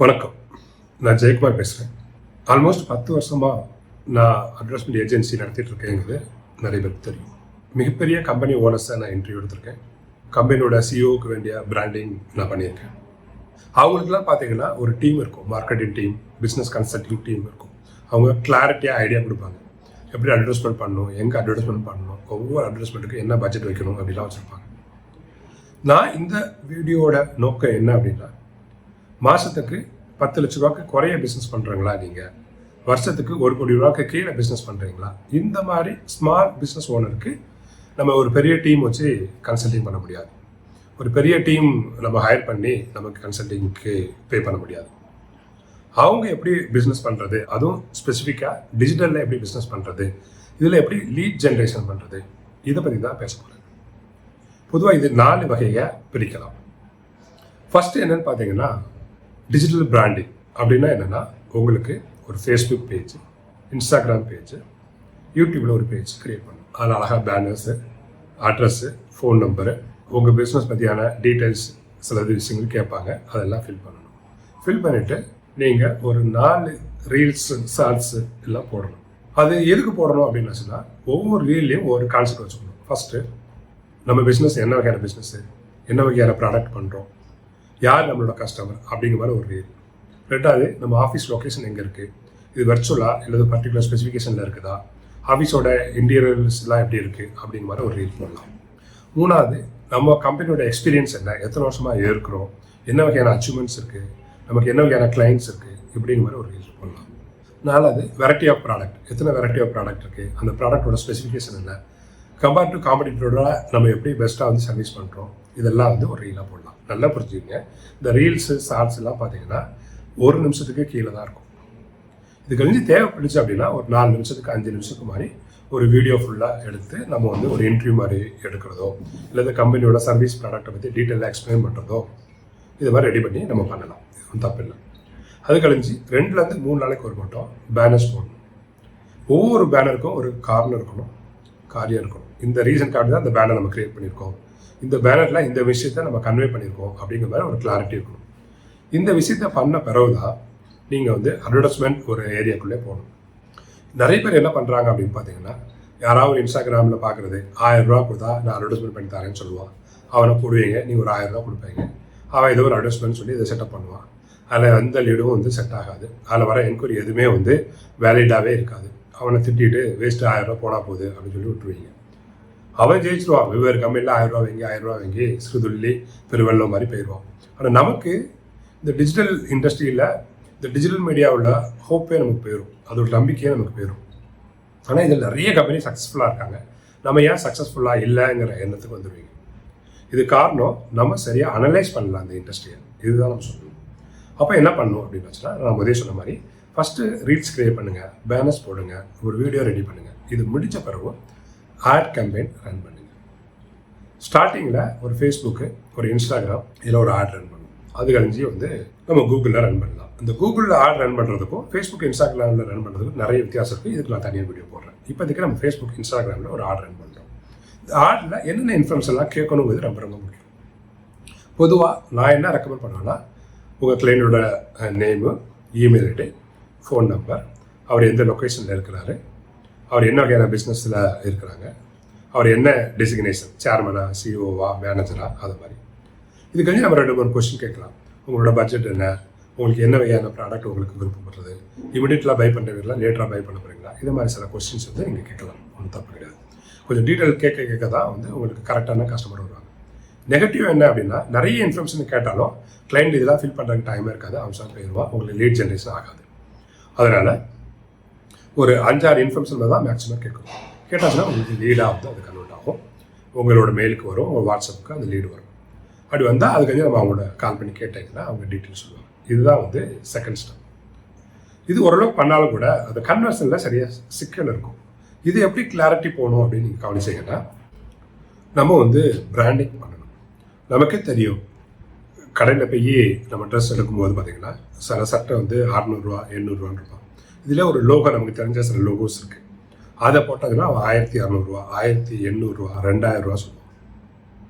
வணக்கம். நான் ஜெயக்குமார் பேசுகிறேன் ஆல்மோஸ்ட் பத்து வருஷமாக நான் அட்வர்டைஸ்மெண்ட் ஏஜென்சி நடத்திட்டு இருக்கேங்கிறது நிறைய பேருக்கு தெரியும். மிகப்பெரிய கம்பெனி ஓனர்ஸாக நான் இன்டர்வியூ எடுத்திருக்கேன். கம்பெனியோட சிஓக்கு வேண்டிய பிராண்டிங் நான் பண்ணியிருக்கேன். அவங்களுக்குலாம் பார்த்தீங்கன்னா ஒரு டீம் இருக்கும். Marketing team business consulting team இருக்கும். அவங்க கிளாரிட்டியாக ஐடியா கொடுப்பாங்க. எப்படி அட்வர்டைஸ்மெண்ட் பண்ணணும் எங்கே அட்வர்டைஸ்மெண்ட் பண்ணணும் ஒவ்வொரு அட்வர்டைஸ்மெண்ட்டுக்கு என்ன பட்ஜெட் வைக்கணும் அப்படிலாம் வச்சுருப்பாங்க. நான் இந்த வீடியோட நோக்கம் என்ன அப்படின்னா மாதத்துக்கு பத்து லட்ச ரூபாய்க்கு குறைய பிஸ்னஸ் பண்ணுறாங்களா நீங்கள் வருஷத்துக்கு ஒரு கோடி ரூபாய்க்கு கீழே பிஸ்னஸ் பண்ணுறீங்களா இந்த மாதிரி ஸ்மால் பிஸ்னஸ் ஓனருக்கு நம்ம ஒரு பெரிய டீம் வச்சு கன்சல்டிங் பண்ண முடியாது. ஒரு பெரிய டீம் நம்ம ஹையர் பண்ணி நமக்கு கன்சல்டிங்க்கு பே பண்ண முடியாது. அவங்க எப்படி பிஸ்னஸ் பண்ணுறது அதுவும் ஸ்பெசிஃபிக்காக டிஜிட்டலில் எப்படி பிஸ்னஸ் பண்ணுறது இதில் எப்படி லீட் ஜென்ரேஷன் பண்ணுறது இதை பற்றி தான் பேச போகிறேன் பொதுவாக இது நாலு வகையை பிரிக்கலாம். ஃபஸ்ட்டு என்னன்னு பார்த்தீங்கன்னா டிஜிட்டல் பிராண்டிங் அப்படின்னா என்னென்னா உங்களுக்கு ஒரு ஃபேஸ்புக் பேஜ் இன்ஸ்டாகிராம் பேஜ் யூடியூப்பில் ஒரு பேஜ் க்ரியேட் பண்ணணும் அதில் அழகாக பேனர்ஸு அட்ரஸ்ஸு ஃபோன் நம்பரு உங்கள் பிஸ்னஸ் பற்றியான டீட்டெயில்ஸ் சில விஷயங்கள் கேட்பாங்க. அதெல்லாம் ஃபில் பண்ணணும். ஃபில் பண்ணிவிட்டு நீங்கள் ஒரு நாலு ரீல்ஸு ஷார்ட்ஸு எல்லாம் போடணும். அது எதுக்கு போடணும் அப்படின்னு சொன்னால் ஒவ்வொரு ரீல்லையும் ஒரு கான்செப்ட் வச்சுக்கணும். ஃபஸ்ட்டு நம்ம பிஸ்னஸ் என்ன வகையான பிஸ்னஸ்ஸு என்ன வகையான ப்ராடக்ட் பண்ணுறோம் யார் நம்மளோட கஸ்டமர் அப்படிங்கிற மாதிரி ஒரு ரீல் ரெண்டாவது நம்ம ஆஃபீஸ் லொக்கேஷன் எங்கே இருக்குது இது வர்ச்சுவலாக இல்லை பர்டிகுலர் ஸ்பெசிஃபிகேஷனில் இருக்குதா? ஆஃபீஸோட இன்டீரியர்ஸ்லாம் எப்படி இருக்குது அப்படிங்கிற மாதிரி ஒரு ரீல் போடலாம். மூணாவது நம்ம கம்பெனியோட எக்ஸ்பீரியன்ஸ் என்ன? எத்தனை வருஷமாக இருக்கிறோம் என்ன வகையான அச்சீவ்மெண்ட்ஸ் இருக்குது நமக்கு என்ன வகையான கிளைண்ட்ஸ் இருக்குது இப்படிங்கிற மாதிரி ஒரு ரீல் போடலாம். நாலாவது வெரைட்டி ஆஃப் ப்ராடக்ட் எத்தனை வெரைட்டி ஆஃப் ப்ராடக்ட் இருக்குது அந்த ப்ராடக்டோட ஸ்பெசிஃபிகேஷன் என்ன? கம்பேர் டு காம்படிட்டரோட நம்ம எப்படி பெஸ்ட்டாக வந்து சர்வீஸ் பண்ணுறோம் இதெல்லாம் வந்து ஒரு ரீலாக போடலாம். நல்லா புரிஞ்சுக்கங்க. இந்த ரீல்ஸு ஷார்ட்ஸ் எல்லாம் பார்த்தீங்கன்னா ஒரு நிமிஷத்துக்கு கீழே தான் இருக்கும். இது கழிஞ்சு தேவைப்படுச்சு அப்படின்னா ஒரு நாலு நிமிஷத்துக்கு அஞ்சு நிமிஷத்துக்கு மாதிரி ஒரு வீடியோ ஃபுல்லாக எடுத்து நம்ம வந்து ஒரு இன்டர்வியூ மாதிரி எடுக்கிறதோ இல்லை இந்த கம்பெனியோட சர்வீஸ் ப்ராடக்ட்டை பற்றி டீட்டெயிலாக எக்ஸ்பிளைன் பண்ணுறதோ இது மாதிரி ரெடி பண்ணி நம்ம பண்ணலாம். இது ஒன்றும் தப்பு இல்லை அது கழிஞ்சு ரெண்டுலேருந்து மூணு நாளைக்கு ஒரு மட்டும் பேனர்ஸ் போடணும். ஒவ்வொரு பேனருக்கும் ஒரு கார்னர் இருக்கணும் காரியம் இருக்கணும். இந்த ரீசன்காக தான் இந்த பேனர் நம்ம க்ரியேட் பண்ணியிருக்கோம். இந்த பேனரில் இந்த விஷயத்த நம்ம கன்வே பண்ணியிருக்கோம் அப்படிங்கிற மாதிரி ஒரு கிளாரிட்டி இருக்கணும் இந்த விஷயத்த பண்ண பிறகுதான் நீங்கள் வந்து அட்வர்டைஸ்மெண்ட் ஒரு ஏரியாக்குள்ளே போகணும். நிறைய பேர் என்ன பண்ணுறாங்க அப்படின்னு பார்த்தீங்கன்னா யாராவது இன்ஸ்டாகிராமில் பார்க்குறது ஆயிரம் ரூபா கொடுத்தா நான் அட்வர்டைஸ்மெண்ட் பண்ணி தரேன்னு சொல்லுவான். அவனை போடுவீங்க நீங்கள் ஒரு ஆயிரம் ரூபா கொடுப்பீங்க. அவன் ஏதோ ஒரு அட்வர்டைஸ்மெண்ட் சொல்லி இதை செட்டப் பண்ணுவான். அதில் எந்த லீடும் வந்து செட் ஆகாது. அதில் வர என்கொயரி எதுவுமே வந்து வேலிடாகவே இருக்காது. அவனை திட்டிட்டு வேஸ்ட்டு ஆயிரம் ரூபா போனால் போகுது அப்படின்னு சொல்லி விட்டுருவீங்க. அவன் ஜெயிச்சிருவான். வெவ்வேறு கம்பெனியில் ஆயிரம் ரூபா வாங்கி ஆயிரம் ரூபா வாங்கி சிறுதுள்ளி பெருவெள்ளம் மாதிரி போயிடுவான். ஆனால் நமக்கு இந்த டிஜிட்டல் இண்டஸ்ட்ரியில் இந்த டிஜிட்டல் மீடியாவில் ஹோப்பே நமக்கு போயிடும் அதோட நம்பிக்கையே நமக்கு போயிடும் ஆனால் இதில் நிறைய கம்பெனி சக்ஸஸ்ஃபுல்லாக இருக்காங்க. நம்ம ஏன் சக்ஸஸ்ஃபுல்லாக இல்லைங்கிற எண்ணத்துக்கு வந்துடுவீங்க இது காரணம் நம்ம சரியாக அனலைஸ் பண்ணலாம் அந்த இண்டஸ்ட்ரியை இதுதான் நம்ம சொல்லணும். அப்போ என்ன பண்ணணும் அப்படின்னு வச்சுன்னா நான் முதலே சொன்ன மாதிரி ஃபஸ்ட்டு ரீல்ஸ் க்ரியேட் பண்ணுங்கள் பேனர்ஸ் போடுங்க ஒரு வீடியோ ரெடி பண்ணுங்கள் இது முடித்த பிறகு ஆட் கேம்பெயின் ரன் பண்ணுங்கள் ஸ்டார்டிங்கில் ஒரு ஃபேஸ்புக்கு ஒரு இன்ஸ்டாகிராம் இதில் ஒரு ஆட் ரன் பண்ணணும் அது கழிஞ்சு வந்து நம்ம கூகுளில் ரன் பண்ணலாம். இந்த கூகுளில் ஆட் ரன் பண்ணுறதுக்கும் ஃபேஸ்புக் இன்ஸ்டாகிராமில் ரன் பண்ணுறதுக்கும் நிறைய வித்தியாசம் இருக்குது இதுக்கு நான் தனியாக வீடியோ போடுறேன். இப்போதைக்கு நம்ம ஃபேஸ்புக் இன்ஸ்டாகிராமில் ஒரு ஆட் ரன் பண்ணுறோம் இந்த ஆடில் என்னென்ன இன்ஃபர்மேஷன்லாம் கேட்கணுங்கிறது ரொம்ப ரொம்ப முக்கியம். பொதுவாக நான் என்ன ரெக்கமெண்ட் பண்ணுவேன்னா உங்கள் கிளைண்டோட name email ID phone number அவர் எந்த லொக்கேஷனில் இருக்கிறாரு அவர் என்ன வகையான பிஸ்னஸில் இருக்கிறாங்க? அவர் என்ன டெசிக்னேஷன் சேர்மனா சிஓவா மேனேஜரா அது மாதிரி. இது கழிஞ்சு நம்ம ரெண்டு மூணு கொஸ்டின் கேட்கலாம். உங்களோட பட்ஜெட் என்ன? உங்களுக்கு என்ன வகையான ப்ராடக்ட் உங்களுக்கு விருப்பப்படுறது? இமிடியட்லாம் பை பண்ணுறீங்களா லேட்டராக பை பண்ண போகிறீங்களா இது மாதிரி சில கொஸ்டின்ஸ் வந்து நீங்கள் கேட்கலாம். ஒன்றும் தப்பு கிடையாது. கொஞ்சம் டீட்டெயில் கேட்க கேட்க தான் வந்து உங்களுக்கு கரெக்டான கஸ்டமர் வருவாங்க. நெகட்டிவ் என்ன அப்படின்னா நிறைய இன்ஃபர்மேஷன் கேட்டாலும் கிளைண்ட் இதெல்லாம் ஃபில் பண்ணுறதுக்கு டைமே இருக்காது. அவசரம் போயிடுவா உங்களுக்கு லீட் ஜென்ரேஷன் ஆகாது. அதனால் ஒரு அஞ்சாறு இன்ஃபர்மேஷன் தான் மேக்ஸிமம் கேட்கும் கேட்டாச்சுன்னா உங்களுக்கு லீடாக வந்து அது கன்வெர்ட் ஆகும். உங்களோட மெயிலுக்கு வரும் உங்கள் வாட்ஸ்அப்புக்கு அந்த லீடு வரும். அப்படி வந்தால் அதுக்கு நம்ம அவங்களோட கால் பண்ணி கேட்டீங்கன்னா அவங்க டீட்டெயில்ஸ் சொல்லுவாங்க. இதுதான் வந்து செகண்ட் ஸ்டெப் இது ஓரளவுக்கு பண்ணாலும் கூட அந்த கன்வர்ஷனில் சரியாக சிக்கல் இருக்கும். இது எப்படி கிளாரிட்டி போகணும் அப்படின்னு நீங்கள் கவனிச்சிங்கன்னா நம்ம வந்து பிராண்டிங் பண்ணணும். நமக்கே தெரியும். கடையில் போய் நம்ம ட்ரெஸ் எடுக்கும்போது பார்த்தீங்கன்னா சில சட்டை வந்து அறநூறுவா எண்ணூறுரூவான்னு இருக்கும் இதில் ஒரு லோகோ நமக்கு தெரிஞ்ச சில லோகோஸ் இருக்குது அதை போட்டாங்கன்னா ஆயிரத்தி அறநூறுவா ஆயிரத்தி எண்ணூறுரூவா ரெண்டாயிரம் ரூபா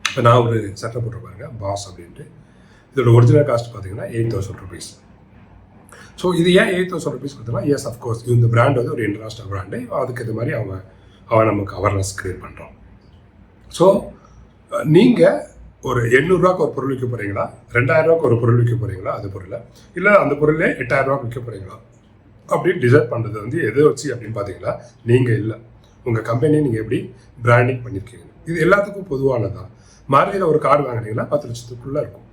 இப்போ நான் ஒரு சட்டை போட்டிருப்பாருங்க பாஸ் அப்படின்ட்டு. இதோட ஒரிஜினல் காஸ்ட் பார்த்தீங்கன்னா எயிட் தௌசண்ட் ருபீஸ் ஸோ இது ஏன் எயிட் தௌசண்ட் ருபீஸ் கொடுத்தனா எஸ் அஃப்கோர்ஸ் இந்த பிராண்ட் வந்து ஒரு இன்டர்நேஷ்னல் பிராண்டு அதுக்கு இது மாதிரி அவன் அவன் நமக்கு அவேர்னஸ் கிரியேட் பண்ணுறான் ஸோ நீங்கள் ஒரு எண்ணூறுரூவாக்கு ஒரு பொருள் விற்க போகிறீங்களா ரெண்டாயிரரூவாக்கு ஒரு பொருள் விற்க போகிறீங்களா அது பொருளை இல்லை. அந்த பொருளே எட்டாயிரரூவாக்கு விற்க போகிறீங்களா அப்படின்னு டிசைட் பண்ணுறது வந்து எதை வச்சு அப்படின்னு பார்த்தீங்கன்னா நீங்கள் இல்லை. உங்கள் கம்பெனியை நீங்கள் எப்படி பிராண்டிங் பண்ணியிருக்கீங்க இது எல்லாத்துக்கும் பொதுவானதான் மாருதியில் ஒரு கார் வாங்கினீங்கன்னா பத்து லட்சத்துக்குள்ளே இருக்கும்.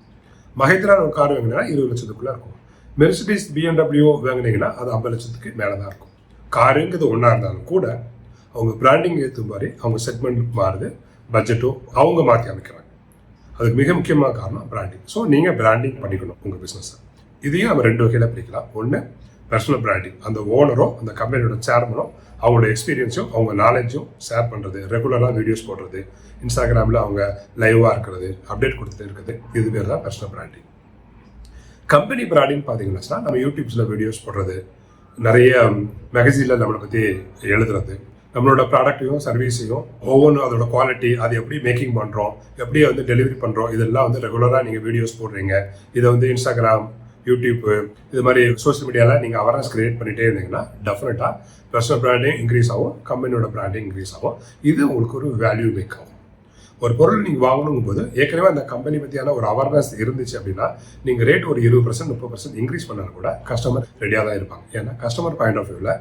மஹேந்திரா ஒரு கார் வாங்கினீங்கன்னா இருபது லட்சத்துக்குள்ளே இருக்கும். மெர்சிடிஸ் பிஎம்டபிள்யூ வாங்கினீங்கன்னா அது ஐம்பது லட்சத்துக்கு மேலே தான் இருக்கும் காருங்கிறது ஒன்றா இருந்தாலும் கூட அவங்க பிராண்டிங் ஏற்ற மாதிரி அவங்க செக்மெண்ட் மாறுது பட்ஜெட்டும் அவங்க மாற்றி அமைக்கிறாங்க. அதுக்கு மிக முக்கியமான காரணம் பிராண்டிங் ஸோ நீங்கள் பிராண்டிங் பண்ணிக்கணும் உங்கள் பிஸ்னஸை இதையும் நம்ம ரெண்டு வகையில் பிரிக்கலாம். ஒன்று பர்சனல் பிராண்டிங் அந்த ஓனரோ அந்த கம்பெனியோட சேர்மனோ அவங்களோட எக்ஸ்பீரியன்ஸும் அவங்க நாலேஜும் ஷேர் பண்ணுறது ரெகுலராக வீடியோஸ் போடுறது இன்ஸ்டாகிராமில் அவங்க லைவாக இருக்கிறது அப்டேட் கொடுத்துட்டு இருக்கிறது இது பேர் தான் பர்சனல் பிராண்டிங் கம்பெனி பிராண்டிங் பார்த்தீங்கன்னா நம்ம யூடியூப்ஸில் வீடியோஸ் போடுறது நிறைய மேகசினில் நம்மளை பற்றி எழுதுறது நம்மளோட ப்ராடக்ட்டையும் சர்வீஸையும் ஒவ்வொன்றும் அதோட குவாலிட்டி அது எப்படி மேக்கிங் பண்ணுறோம் எப்படி வந்து டெலிவரி பண்ணுறோம் இதெல்லாம் வந்து ரெகுலராக நீங்கள் வீடியோஸ் போடுறீங்க இதை வந்து இன்ஸ்டாகிராம் யூடியூப் இது மாதிரி சோஷியல் மீடியாவில் நீங்கள் அவேர்னஸ் கிரியேட் பண்ணிட்டே இருந்தீங்கன்னா டெஃபினட்டாக பெர்சனல் பிராண்டிங் இன்க்ரீஸ் ஆகும் கம்பெனியோட பிராண்டிங் இன்க்ரீஸ் ஆகும். இது உங்களுக்கு ஒரு வேல்யூ மேக் ஆகும் ஒரு பொருள் நீங்கள் வாங்கணுங்கும் போது ஏற்கனவே அந்த கம்பெனி பற்றியான ஒரு அவேர்னஸ் இருந்துச்சு அப்படின்னா நீங்கள் ரேட் ஒரு இருபது பர்சன்ட் முப்பது பர்சன்ட் இன்க்ரீஸ் பண்ணாலும் கூட கஸ்டமர் ரெடியாக தான் இருப்பாங்க. ஏன்னா கஸ்டமர் பாயிண்ட் ஆஃப் வியூவில்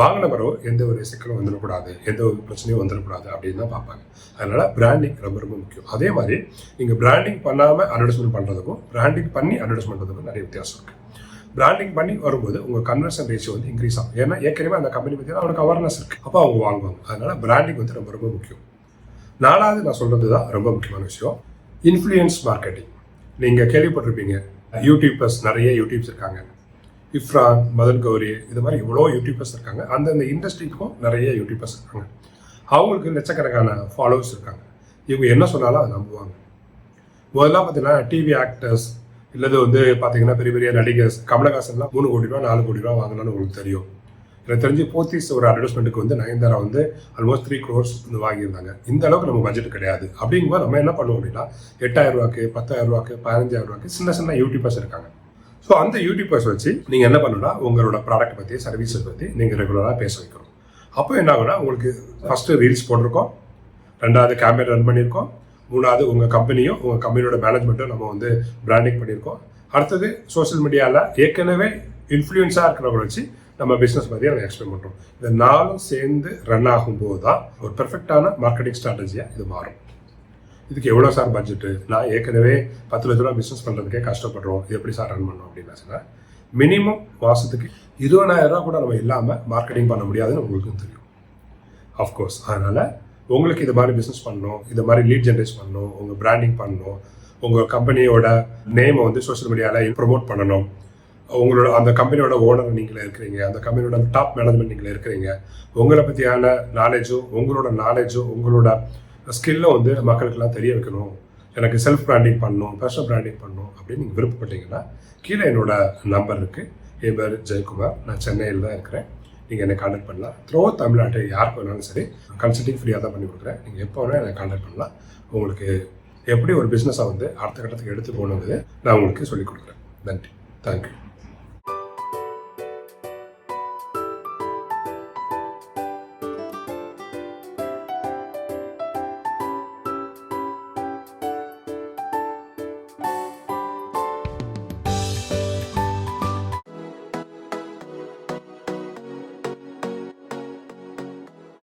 வாங்கின பிறகு எந்த ஒரு சிக்கலும் வந்துடக்கூடாது எந்த ஒரு பிரச்சனையும் வந்துடக்கூடாது அப்படின்னு தான் பார்ப்பாங்க. அதனால் பிராண்டிங் ரொம்ப ரொம்ப முக்கியம். அதே மாதிரி நீங்கள் பிராண்டிங் பண்ணாமல் அட்வர்டைஸ்மெண்ட் பண்ணுறதுக்கும் பிராண்டிங் பண்ணி அட்வர்டைஸ்மெண்ட் பண்ணுறதுக்கும் நிறைய வித்தியாசம் இருக்குது பிராண்டிங் பண்ணி வரும்போது உங்கள் கன்வர்ஷன் ரேஷியோ வந்து இன்க்ரீஸ் ஆகும். ஏன்னா ஏற்கனவே அந்த கம்பெனி பற்றி அவனுக்கு அவேர்னஸ் இருக்குது அப்போ அவங்க வாங்குவாங்க. அதனால் பிராண்டிங் வந்து ரொம்ப ரொம்ப முக்கியம். நாலாவது நான் சொல்கிறது தான் ரொம்ப முக்கியமான விஷயம். இன்ஃப்ளூயன்ஸ் மார்க்கெட்டிங் நீங்கள் கேள்விப்பட்டிருப்பீங்க யூடியூபர்ஸ் நிறைய யூடியூப்ஸ் இருக்காங்க. இஃப்ரான் மதன் கௌரி இது மாதிரி இவ்வளோ யூடியூபர்ஸ் இருக்காங்க. அந்தந்த இண்டஸ்ட்ரிக்கும் நிறைய யூடியூபர்ஸ் இருக்காங்க. அவங்களுக்கு லட்சக்கணக்கான ஃபாலோவர்ஸ் இருக்காங்க. இவங்க என்ன சொன்னாலும் அதை நம்புவாங்க. முதல்ல பார்த்தீங்கன்னா டிவி ஆக்டர்ஸ் இல்லது வந்து பார்த்தீங்கன்னா பெரிய பெரிய நடிகர்ஸ் கமலஹாசன்லாம் மூணு கோடி ரூபா நாலு கோடி ரூபா வாங்கலாம்னு உங்களுக்கு தெரியும். எனக்கு தெரிஞ்சு போத்தீஸ் ஒரு அட்வர்டைஸ்மெண்ட்டுக்கு வந்து நயன்தாரா வந்து ஆல்மோஸ்ட் த்ரீ க்ரோர்ஸ் வந்து வாங்கியிருந்தாங்க. இந்த அளவுக்கு நம்ம பட்ஜெட் கிடையாது. அப்படிங்கும்போது நம்ம என்ன பண்ணுவோம் அப்படின்னா எட்டாயிரம் ரூபாய்க்கு பத்தாயிரம் ரூபாய்க்கு பதினஞ்சாயிரம் ரூபாய்க்கு சின்ன சின்ன யூடியூபர்ஸ் இருக்காங்க. ஸோ அந்த யூடியூபர்ஸ் வச்சு நீங்கள் என்ன பண்ணுன்னா உங்களோட ப்ராடக்ட் பற்றி சர்வீஸை பற்றி நீங்கள் ரெகுலராக பேச வைக்கணும். அப்போ என்ன ஆகுனா உங்களுக்கு ஃபஸ்ட்டு ரீல்ஸ் போட்டிருக்கோம். ரெண்டாவது கேம்பெயின் ரன் பண்ணியிருக்கோம். மூணாவது உங்கள் கம்பெனியும் உங்கள் கம்பெனியோட மேனேஜ்மெண்ட்டும் நம்ம வந்து பிராண்டிங் பண்ணியிருக்கோம். அடுத்தது சோஷியல் மீடியாவில் ஏற்கனவே இன்ஃப்ளூயன்ஸாக இருக்கிறவங்களை வச்சு நம்ம பிஸ்னஸ் மாதிரி நம்ம எக்ஸ்பிளைன் பண்ணுறோம் இந்த நாளும் சேர்ந்து ரன் ஆகும்போது தான் ஒரு பெர்ஃபெக்டான மார்க்கெட்டிங் ஸ்ட்ராட்டஜியாக இது மாறும். இதுக்கு எவ்வளோ சார் பட்ஜெட்டு நான் ஏற்கனவே பத்து லட்ச ரூபா பிஸ்னஸ் பண்ணுறதுக்கே கஷ்டப்படுறோம். இது எப்படி சார் ரன் பண்ணோம் அப்படின்னு சொன்னேன் மினிமம் மாதத்துக்கு இருபதாயிரம் ரூபா கூட நம்ம இல்லாமல் மார்க்கெட்டிங் பண்ண முடியாதுன்னு உங்களுக்கும் தெரியும். அஃப்கோர்ஸ் அதனால் உங்களுக்கு இது மாதிரி பிஸ்னஸ் பண்ணணும். இது மாதிரி லீட் ஜென்ரேட் பண்ணணும். உங்கள் பிராண்டிங் பண்ணணும். உங்கள் கம்பெனியோட நேமை வந்து சோஷியல் மீடியாவில் ப்ரொமோட் பண்ணணும். உங்களோட அந்த கம்பெனியோட ஓனர் நீங்கள் இருக்கிறீங்க. அந்த கம்பெனியோட டாப் மேனேஜ்மெண்ட் நீங்கள் இருக்கிறீங்க. உங்களை பற்றியான நாலேஜும் உங்களோட நாலேஜும் உங்களோட ஸ்கில்லும் வந்து மக்களுக்கெல்லாம் தெரிய வைக்கணும். எனக்கு செல்ஃப் பிராண்டிங் பண்ணணும் பர்சனல் பிராண்டிங் பண்ணணும் அப்படின்னு நீங்கள் விருப்பப்பட்டீங்கன்னா கீழே என்னோட நம்பர் இருக்குது என் பேர் ஜெயக்குமார். நான் சென்னையில் தான் இருக்கிறேன். நீங்கள் என்னை காண்டாக்ட் பண்ணலாம். த்ரோ தமிழ்நாட்டை யாருக்கு வேணாலும் சரி கன்சல்டிங் ஃப்ரீயாக தான் பண்ணி கொடுக்குறேன். நீங்கள் எப்போ வேணால் என்னை காண்டாக்ட் பண்ணலாம். உங்களுக்கு எப்படி ஒரு பிஸ்னஸை வந்து அடுத்த கட்டத்துக்கு எடுத்து போகணுங்கிறது நான் உங்களுக்கு சொல்லிக் கொடுக்குறேன். நன்றி. தேங்க்யூ